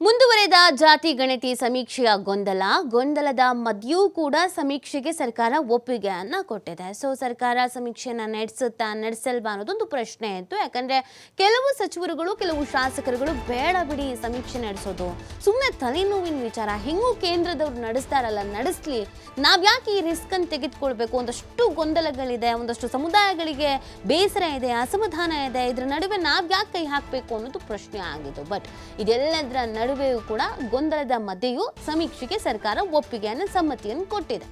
ಮುಂದುವರೆದ ಜಾತಿ ಗಣತಿ ಸಮೀಕ್ಷೆಯ ಗೊಂದಲ, ಗೊಂದಲದ ಮಧ್ಯೂ ಕೂಡ ಸಮೀಕ್ಷೆಗೆ ಸರ್ಕಾರ ಒಪ್ಪಿಗೆಯನ್ನ ಕೊಟ್ಟಿದೆ. ಸೊ ಸರ್ಕಾರ ಸಮೀಕ್ಷೆಯನ್ನ ನಡೆಸುತ್ತಾ ನಡೆಸಲ್ವಾ ಅನ್ನೋದೊಂದು ಪ್ರಶ್ನೆ ಇತ್ತು. ಯಾಕಂದ್ರೆ ಕೆಲವು ಸಚಿವರುಗಳು, ಕೆಲವು ಶಾಸಕರುಗಳು ಬೇಡ ಬಿಡಿ ಸಮೀಕ್ಷೆ ನಡೆಸೋದು. ಸುಮ್ಮನೆ ತಲೆನೋವಿನ ವಿಚಾರ. ಹೆಂಗೂ ಕೇಂದ್ರದವ್ರು ನಡೆಸ್ತಾರಲ್ಲ, ನಡೆಸ್ಲಿ. ನಾವ್ಯಾಕೆ ಈ ರಿಸ್ಕ್ ಅನ್ನು ತೆಗೆದುಕೊಳ್ಬೇಕು? ಒಂದಷ್ಟು ಗೊಂದಲಗಳಿದೆ, ಒಂದಷ್ಟು ಸಮುದಾಯಗಳಿಗೆ ಬೇಸರ ಇದೆ, ಅಸಮಾಧಾನ ಇದೆ. ಇದರ ನಡುವೆ ನಾವು ಯಾಕೆ ಕೈ ಹಾಕಬೇಕು ಅನ್ನೋದು ಪ್ರಶ್ನೆ ಆಗಿದ್ದು. ಬಟ್ ಇದೆಲ್ಲದರ ನಡುವೆಯೂ ಕೂಡ ಗೊಂದಲದ ಮಧ್ಯೆಯೂ ಸಮೀಕ್ಷೆಗೆ ಸರ್ಕಾರ ಒಪ್ಪಿಗೆಯನ್ನು ಸಮ್ಮತಿಯನ್ನು ಕೊಟ್ಟಿದೆ.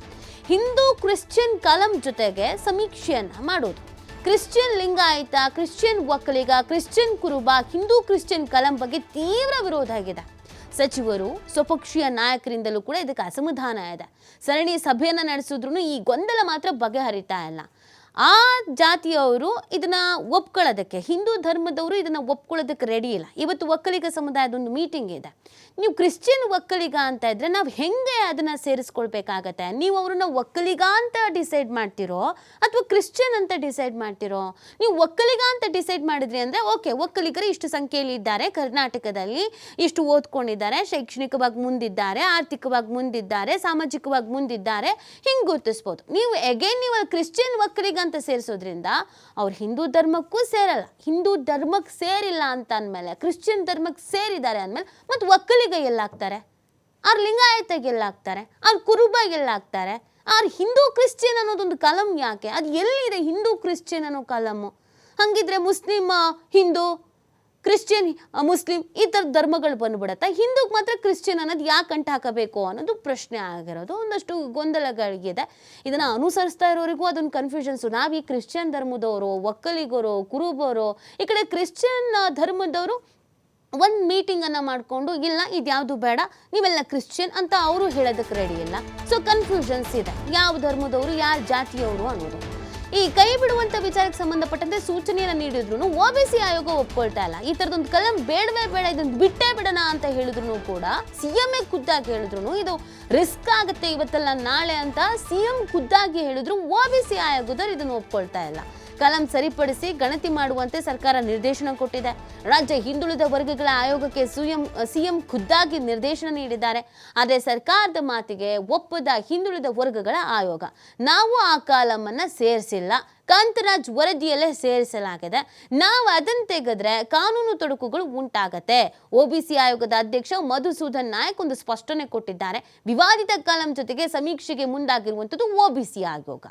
ಹಿಂದೂ ಕ್ರಿಶ್ಚಿಯನ್ ಕಲಂ ಜೊತೆಗೆ ಸಮೀಕ್ಷೆಯನ್ನ ಮಾಡೋದು. Christian Lingayat, Christian Vokkaliga, Christian Kuruba, Hindu Christian ಕಲಂ ಬಗ್ಗೆ ತೀವ್ರ ವಿರೋಧ ಆಗಿದೆ. ಸಚಿವರು ಸ್ವಪಕ್ಷೀಯ ನಾಯಕರಿಂದಲೂ ಕೂಡ ಇದಕ್ಕೆ ಅಸಮಾಧಾನ ಇದೆ. ಸರಣಿ ಸಭೆಯನ್ನ ನಡೆಸಿದ್ರು ಈ ಗೊಂದಲ ಮಾತ್ರ ಬಗೆಹರಿತಾ ಇಲ್ಲ. ಆ ಜಾತಿಯವರು ಇದನ್ನ ಒಪ್ಕೊಳ್ಳೋದಕ್ಕೆ, ಹಿಂದೂ ಧರ್ಮದವರು ಇದನ್ನ ಒಪ್ಕೊಳ್ಳೋದಕ್ಕೆ ರೆಡಿ ಇಲ್ಲ. ಇವತ್ತು ಒಕ್ಕಲಿಗ ಸಮುದಾಯದ ಒಂದು ಮೀಟಿಂಗ್ ಇದೆ. ನೀವು ಕ್ರಿಶ್ಚಿಯನ್ ಒಕ್ಕಲಿಗ ಅಂತ ಇದ್ರೆ ನಾವು ಹೆಂಗೆ ಅದನ್ನ ಸೇರಿಸ್ಕೊಳ್ಬೇಕಾಗತ್ತೆ? ನೀವು ಅವ್ರನ್ನ ಒಕ್ಕಲಿಗ ಅಂತ ಡಿಸೈಡ್ ಮಾಡ್ತಿರೋ ಅಥವಾ ಕ್ರಿಶ್ಚಿಯನ್ ಅಂತ ಡಿಸೈಡ್ ಮಾಡ್ತಿರೋ? ನೀವು ಒಕ್ಕಲಿಗ ಅಂತ ಡಿಸೈಡ್ ಮಾಡಿದ್ರಿ ಅಂದ್ರೆ ಓಕೆ, ಒಕ್ಕಲಿಗರು ಇಷ್ಟು ಸಂಖ್ಯೆಯಲ್ಲಿ ಇದ್ದಾರೆ. ಕರ್ನಾಟಕದಲ್ಲಿ ಇಷ್ಟು ಓದ್ಕೊಂಡಿದ್ದಾರೆ, ಶೈಕ್ಷಣಿಕವಾಗಿ ಮುಂದಿದ್ದಾರೆ, ಆರ್ಥಿಕವಾಗಿ ಮುಂದಿದ್ದಾರೆ, ಸಾಮಾಜಿಕವಾಗಿ ಮುಂದಿದ್ದಾರೆ, ಹಿಂಗೆ ಗುರುತಿಸ್ಬೋದು. ನೀವು ಎಗೇನ್ ನೀವು ಕ್ರಿಶ್ಚಿಯನ್ ಒಕ್ಕಲಿಗ ಅಂತ ಸೇರಿಸೋದ್ರಿಂದ ಅವ್ರು ಹಿಂದೂ ಧರ್ಮಕ್ಕೂ ಸೇರಲ್ಲ. ಹಿಂದೂ ಧರ್ಮಕ್ಕೆ ಸೇರಿಲ್ಲ ಅಂತ ಅಂದಮೇಲೆ ಕ್ರಿಶ್ಚಿಯನ್ ಧರ್ಮಕ್ಕೆ ಸೇರಿದ್ದಾರೆ ಅಂದಮೇಲೆ, ಮತ್ತು ಒಕ್ಕಲಿಗ ಎಲ್ಲಾಗ್ತಾರೆ? ಅವ್ರ ಲಿಂಗಾಯತಗೆ ಎಲ್ಲಾಗ್ತಾರೆ? ಅವ್ರು ಕುರುಬ ಎಲ್ಲಾಗ್ತಾರೆ? ಅವ್ರ ಹಿಂದೂ ಕ್ರಿಶ್ಚಿಯನ್ ಅನ್ನೋದೊಂದು ಕಲಂ ಯಾಕೆ? ಅದು ಎಲ್ಲಿದೆ ಹಿಂದೂ ಕ್ರಿಶ್ಚಿಯನ್ ಅನ್ನೋ ಕಲಮು? ಹಂಗಿದ್ರೆ ಮುಸ್ಲಿಮ್, ಹಿಂದೂ ಕ್ರಿಶ್ಚಿಯನ್ ಮುಸ್ಲಿಂ ಈ ಥರದ ಧರ್ಮಗಳು ಬಂದ್ಬಿಡತ್ತೆ. ಹಿಂದೂಗೆ ಮಾತ್ರ ಕ್ರಿಶ್ಚಿಯನ್ ಅನ್ನೋದು ಯಾಕೆ ಅಂಟ ಹಾಕಬೇಕು ಅನ್ನೋದು ಪ್ರಶ್ನೆ ಆಗಿರೋದು. ಒಂದಷ್ಟು ಗೊಂದಲಗಳಿಗಿದೆ. ಇದನ್ನು ಅನುಸರಿಸ್ತಾ ಇರೋರಿಗೂ ಅದೊಂದು ಕನ್ಫ್ಯೂಷನ್ಸು ನಾವು ಈ ಕ್ರಿಶ್ಚಿಯನ್ ಧರ್ಮದವರು, ಒಕ್ಕಲಿಗರು, ಕುರುಬರು, ಈ ಕಡೆ ಕ್ರಿಶ್ಚಿಯನ್ ಧರ್ಮದವರು ಒಂದು ಮೀಟಿಂಗನ್ನು ಮಾಡಿಕೊಂಡು, ಇಲ್ಲ, ಇದ್ಯಾವುದು ಬೇಡ, ನೀವೆಲ್ಲ ಕ್ರಿಶ್ಚಿಯನ್ ಅಂತ ಅವರು ಹೇಳೋದಕ್ಕೆ ರೆಡಿ ಇಲ್ಲ. ಸೊ ಕನ್ಫ್ಯೂಷನ್ಸ್ ಇದೆ. ಯಾವ ಧರ್ಮದವರು, ಯಾರು ಜಾತಿಯವರು ಅನ್ನೋದು. ಈ ಕೈ ಬಿಡುವಂತ ವಿಚಾರಕ್ಕೆ ಸಂಬಂಧಪಟ್ಟಂತೆ ಸೂಚನೆಯನ್ನು ನೀಡಿದ್ರು ಓಬಿಸಿ ಆಯೋಗ ಒಪ್ಕೊಳ್ತಾ ಇಲ್ಲ. ಈ ತರದೊಂದು ಕಲಂ ಬೇಡವೇ ಬೇಡ ಇದನ್ನ ಬಿಟ್ಟೇ ಬಿಡೋಣ ಅಂತ ಹೇಳಿದ್ರು ಕೂಡ ಸಿಎಂ ಖುದ್ದಾಗಿ ಹೇಳಿದ್ರು ಇದು ರಿಸ್ಕ್ ಆಗುತ್ತೆ ಇವತ್ತಲ್ಲ ನಾಳೆ ಅಂತ ಸಿಎಂ ಖುದ್ದಾಗಿ ಹೇಳಿದ್ರು ಓಬಿಸಿ ಆಯೋಗದವ್ರು ಇದನ್ನು ಒಪ್ಕೊಳ್ತಾ ಇಲ್ಲ. ಕಲಂ ಸರಿಪಡಿಸಿ ಗಣತಿ ಮಾಡುವಂತೆ ಸರ್ಕಾರ ನಿರ್ದೇಶನ ಕೊಟ್ಟಿದೆ. ರಾಜ್ಯ ಹಿಂದುಳಿದ ವರ್ಗಗಳ ಆಯೋಗಕ್ಕೆ ಸಿಎಂ ಸಿಎಂ ಖುದ್ದಾಗಿ ನಿರ್ದೇಶನ ನೀಡಿದ್ದಾರೆ. ಆದರೆ ಸರ್ಕಾರದ ಮಾತಿಗೆ ಒಪ್ಪದ ಹಿಂದುಳಿದ ವರ್ಗಗಳ ಆಯೋಗ. ನಾವು ಆ ಕಾಲಮನ್ನ ಸೇರಿಸಿಲ್ಲ. ಕಾಂತರಾಜ್ ವರದಿಯಲ್ಲೇ ಸೇರಿಸಲಾಗಿದೆ. ನಾವು ಅದನ್ನು ತೆಗೆದ್ರೆ ಕಾನೂನು ತೊಡಕುಗಳು ಉಂಟಾಗತ್ತೆ. ಒಬಿಸಿ ಆಯೋಗದ ಅಧ್ಯಕ್ಷ ಮಧುಸೂದನ್ ನಾಯಕ್ ಒಂದು ಸ್ಪಷ್ಟನೆ ಕೊಟ್ಟಿದ್ದಾರೆ. ವಿವಾದಿತ ಕಾಲಂ ಜೊತೆಗೆ ಸಮೀಕ್ಷೆಗೆ ಮುಂದಾಗಿರುವಂಥದ್ದು ಒಬಿಸಿ ಆಯೋಗ.